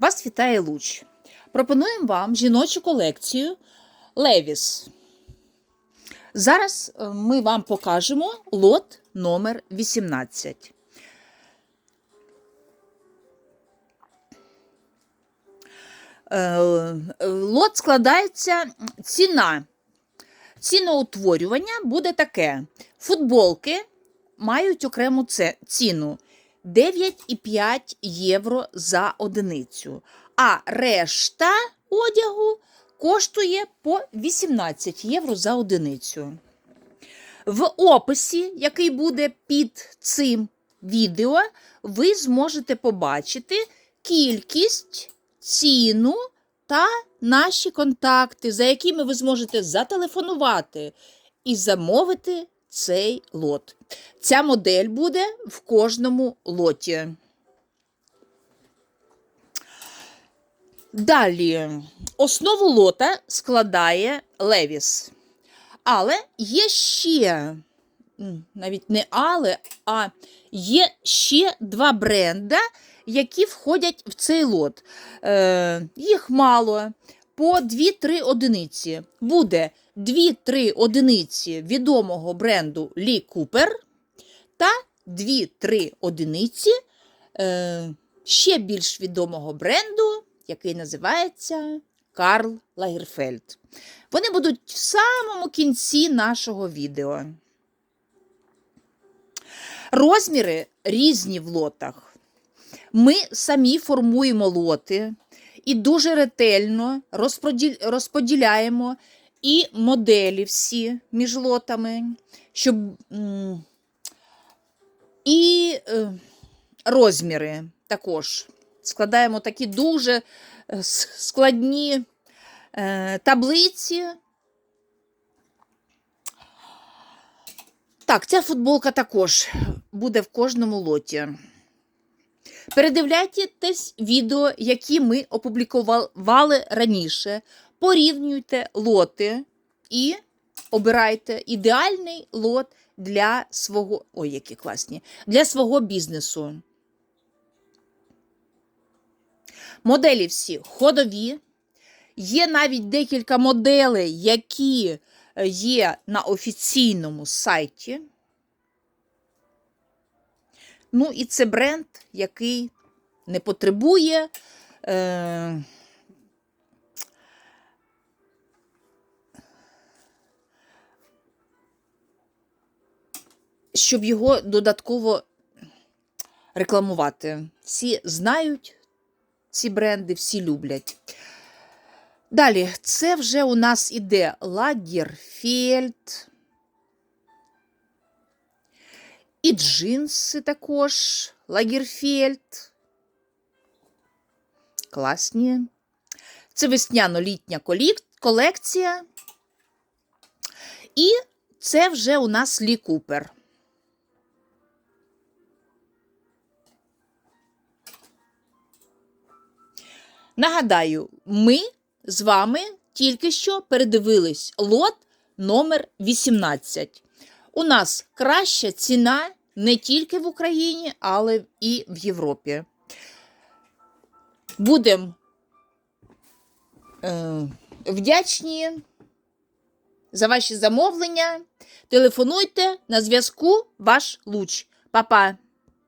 Вас вітає Луч. Пропонуємо вам жіночу колекцію Левіс. Зараз е, ми вам покажемо лот номер 18. Е, Лот складається ціна. Ціноутворювання буде таке: футболки мають окрему ціну 9,5 євро за одиницю, а решта одягу коштує по 18 євро за одиницю. В описі, який буде під цим відео, ви зможете побачити кількість, ціну та наші контакти, за якими ви зможете зателефонувати і замовити цей лот. Ця модель буде в кожному лоті. Далі, основу лота складає Левіс. Але є ще, навіть не але, а є ще два бренда, які входять в цей лот. Е, їх мало. По 2-3 одиниці. Буде 2-3 одиниці відомого бренду Лі Купер та 2-3 одиниці е, ще більш відомого бренду, який називається Карл Лагерфельд. Вони будуть в самому кінці нашого відео. Розміри різні в лотах. Ми самі формуємо лоти і дуже ретельно розподіляємо і моделі всі між лотами, щоб і е, розміри також. Складаємо такі дуже е, складні е, таблиці. Так, ця футболка також буде в кожному лоті. Передивляйтесь відео, які ми опублікували раніше. Порівнюйте лоти і обирайте ідеальний лот для свого. Ой, які класні! Для свого бізнесу. Моделі всі ходові. Є навіть декілька моделей, які е, є на офіційному сайті. Ну, і це бренд, який не потребує. Е, щоб його додатково рекламувати. Всі знають ці бренди, всі люблять. Далі, це вже у нас іде Лагерфельд. І джинси також Лагерфельд. Класні. Це весняно-літня колекція. І це вже у нас Лі Купер. Нагадаю, ми з вами тільки що передивились лот номер 18. У нас краща ціна не тільки в Україні, але і в Європі. Будемо е, вдячні за ваші замовлення. Телефонуйте на зв'язку ваш луч. Па-па!